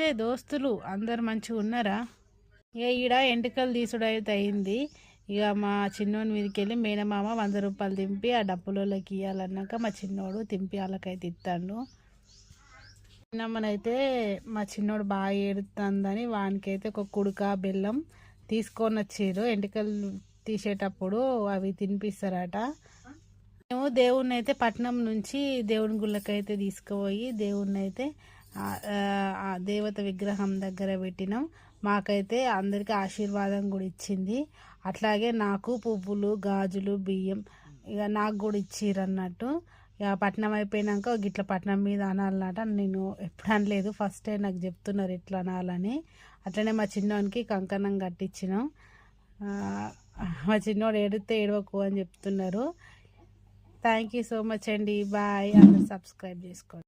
నమస్తే దోస్తులు అందరు మంచిగా ఉన్నారా? ఇక ఈడ ఎంటికలు తీసుడు అయితే అయింది. ఇక మా చిన్నోని మీదకి వెళ్ళి మేనమామ వంద రూపాయలు దింపి ఆ డబ్బులలోకి ఇవ్వాలన్నాక మా చిన్నోడు తింపి వాళ్ళకైతే ఇస్తాడు చిన్నమ్మనైతే మా చిన్నోడు బాగా ఏడుతుందని వానికైతే ఒక కుడుక బెల్లం తీసుకొని వచ్చారు. ఎంటికలు తీసేటప్పుడు అవి తినిపిస్తారట. మేము దేవుణ్ణి అయితే పట్నం నుంచి దేవుని గుళ్ళకైతే తీసుకుపోయి దేవుణ్ణి అయితే దేవత విగ్రహం దగ్గర పెట్టినాం. మాకైతే అందరికీ ఆశీర్వాదం కూడా ఇచ్చింది. అట్లాగే నాకు పువ్వులు గాజులు బియ్యం ఇక నాకు కూడా ఇచ్చిర్రు అన్నట్టు ఇక పట్నం అయిపోయినాక గిట్ల పట్నం మీద అనాలన్నట. నేను ఎప్పుడు అనలేదు. ఫస్ట్ టైం నాకు చెప్తున్నారు ఎట్లా అనాలని. అట్లనే మా చిన్నోనికి కంకణం కట్టించినాం మా చిన్నోడు ఏడితే ఏడవకు అని చెప్తున్నారు. థ్యాంక్ యూ సో మచ్ అండి. బాయ్ అందరు సబ్స్క్రైబ్ చేసుకోండి.